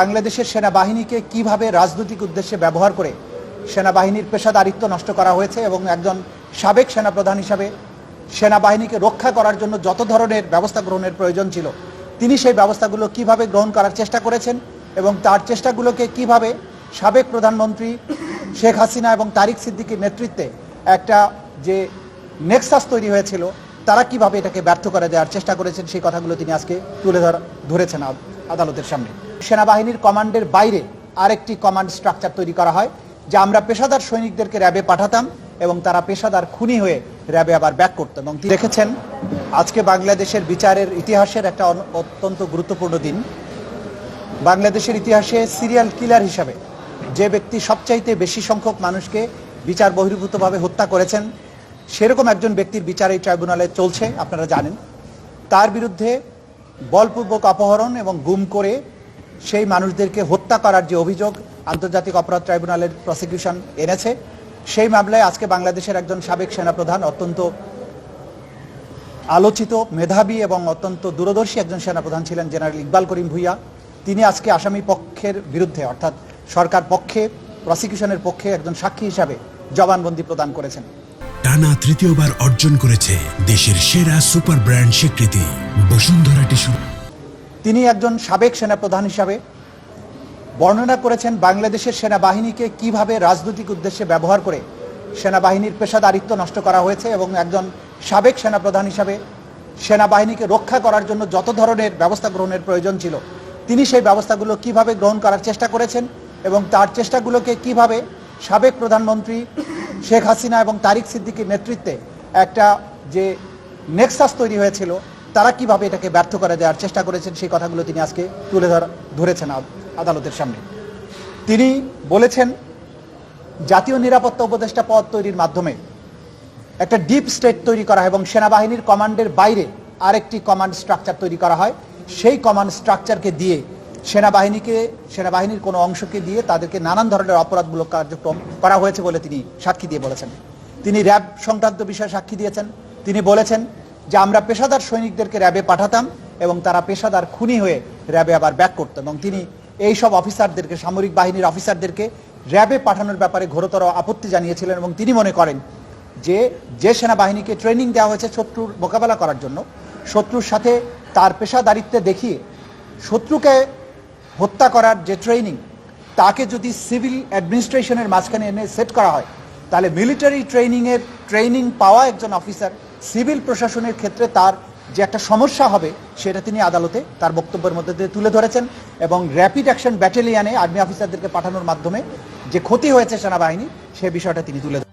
বাংলাদেশের সেনাবাহিনীকে কীভাবে রাজনৈতিক উদ্দেশ্যে ব্যবহার করে সেনাবাহিনীর পেশাদারিত্ব নষ্ট করা হয়েছে এবং একজন সাবেক সেনাপ্রধান হিসাবে সেনাবাহিনীকে রক্ষা করার জন্য যত ধরনের ব্যবস্থা গ্রহণের প্রয়োজন ছিল, তিনি সেই ব্যবস্থাগুলো কীভাবে গ্রহণ করার চেষ্টা করেছেন এবং তার চেষ্টাগুলোকে কীভাবে সাবেক প্রধানমন্ত্রী শেখ হাসিনা এবং তারিক সিদ্দিকীর নেতৃত্বে একটা যে নেক্সাস তৈরি হয়েছিল, তারা কীভাবে এটাকে ব্যর্থ করে দেওয়ার চেষ্টা করেছেন সেই কথাগুলো তিনি আজকে তুলে ধরা, ধরেছেন আদালতের সামনে। সেনাবাহিনীর কমান্ডের বাইরে আরেকটি কমান্ড স্ট্রাকচার তৈরি করা হয়, যে আমরা পেশাদার সৈনিকদেরকে র্যাবে পাঠাতাম এবং তারা পেশাদার খুনি হয়ে র্যাবে আবার ব্যাক করতো। এবং দেখেছেন, আজকে বাংলাদেশের বিচারের ইতিহাসের একটা অত্যন্ত গুরুত্বপূর্ণ দিন। বাংলাদেশের ইতিহাসে সিরিয়াল কিলার হিসাবে যে ব্যক্তি সবচাইতে বেশি সংখ্যক মানুষকে বিচার বহির্ভূতভাবে হত্যা করেছেন, সেরকম একজন ব্যক্তির বিচার এই ট্রাইব্যুনালে চলছে, আপনারা জানেন। তার বিরুদ্ধে বলপূর্বক অপহরণ এবং গুম করে সেই মানুষদেরকে হত্যা করার যে অভিযোগ আন্তর্জাতিক অপরাধ ট্রাইব্যুনালের প্রসিকিউশন এনেছে, সেই মামলায় আজকে বাংলাদেশের একজন সাবেক সেনাপ্রধান, অত্যন্ত আলোচিত মেধাবী এবং অত্যন্ত দূরদর্শী একজন সেনাপ্রধান ছিলেন জেনারেল ইকবাল করিম ভুইয়া। তিনি আজকে আসামি পক্ষের বিরুদ্ধে, অর্থাৎ সরকার পক্ষে, প্রসিকিউশনের পক্ষে একজন সাক্ষী হিসাবে জবানবন্দি প্রদান করেছেন। টানা তৃতীয়বার অর্জন করেছে দেশের সেরা সুপার ব্র্যান্ড স্বীকৃতি, বসুন্ধরা টিস্যু। তিনি একজন সাবেক সেনাপ্রধান হিসাবে বর্ণনা করেছেন বাংলাদেশের সেনাবাহিনীকে কীভাবে রাজনৈতিক উদ্দেশ্যে ব্যবহার করে সেনাবাহিনীর পেশাদারিত্ব নষ্ট করা হয়েছে এবং একজন সাবেক সেনাপ্রধান হিসাবে সেনাবাহিনীকে রক্ষা করার জন্য যত ধরনের ব্যবস্থা গ্রহণের প্রয়োজন ছিল, তিনি সেই ব্যবস্থাগুলো কীভাবে গ্রহণ করার চেষ্টা করেছেন এবং তার চেষ্টাগুলোকে কীভাবে সাবেক প্রধানমন্ত্রী শেখ হাসিনা এবং তারিক সিদ্দিকীর নেতৃত্বে একটা যে নেক্সাস তৈরি হয়েছিল তারা কীভাবে এটাকে ব্যর্থ করে দেওয়ার চেষ্টা করেছেন সেই কথাগুলো তিনি আজকে তুলে ধরা ধরেছেন আদালতের সামনে। তিনি বলেছেন, জাতীয় নিরাপত্তা উপদেষ্টা পদ তৈরির মাধ্যমে একটা ডিপ স্টেট তৈরি করা হয় এবং সেনাবাহিনীর কমান্ডের বাইরে আরেকটি কমান্ড স্ট্রাকচার তৈরি করা হয়। সেই কমান্ড স্ট্রাকচারকে দিয়ে সেনাবাহিনীকে, সেনাবাহিনীর কোনো অংশকে দিয়ে তাদেরকে নানান ধরনের অপরাধমূলক কার্যক্রম করা হয়েছে বলে তিনি সাক্ষী দিয়ে বলেছেন। তিনি র্যাব সংক্রান্ত বিষয়ে সাক্ষী দিয়েছেন। তিনি বলেছেন যে আমরা পেশাদার সৈনিকদেরকে র্যাবে পাঠাতাম এবং তারা পেশাদার খুনি হয়ে র্যাবে আবার ব্যাক করতো এবং তিনি এই সব অফিসারদেরকে, সামরিক বাহিনীর অফিসারদেরকে র্যাবে পাঠানোর ব্যাপারে ঘোরতর আপত্তি জানিয়েছিলেন এবং তিনি মনে করেন যে যে সেনাবাহিনীকে ট্রেনিং দেওয়া হয়েছে শত্রুর মোকাবেলা করার জন্য, শত্রুর সাথে তার পেশাদারিত্বে দেখিয়ে শত্রুকে হত্যা করার যে ট্রেনিং, তাকে যদি সিভিল অ্যাডমিনিস্ট্রেশনের মাঝখানে এনে সেট করা হয়, তাহলে মিলিটারি ট্রেনিংয়ের ট্রেনিং পাওয়া একজন অফিসার সিভিল প্রশাসনের ক্ষেত্রে তার যে একটা সমস্যা হবে, সেটা তিনি আদালতে তার বক্তব্যের মধ্যে দিয়ে তুলে ধরেছেন এবং র্যাপিড অ্যাকশন ব্যাটালিয়ানে আর্মি অফিসারদেরকে পাঠানোর মাধ্যমে যে ক্ষতি হয়েছে সেনাবাহিনী, সে বিষয়টা তিনি তুলে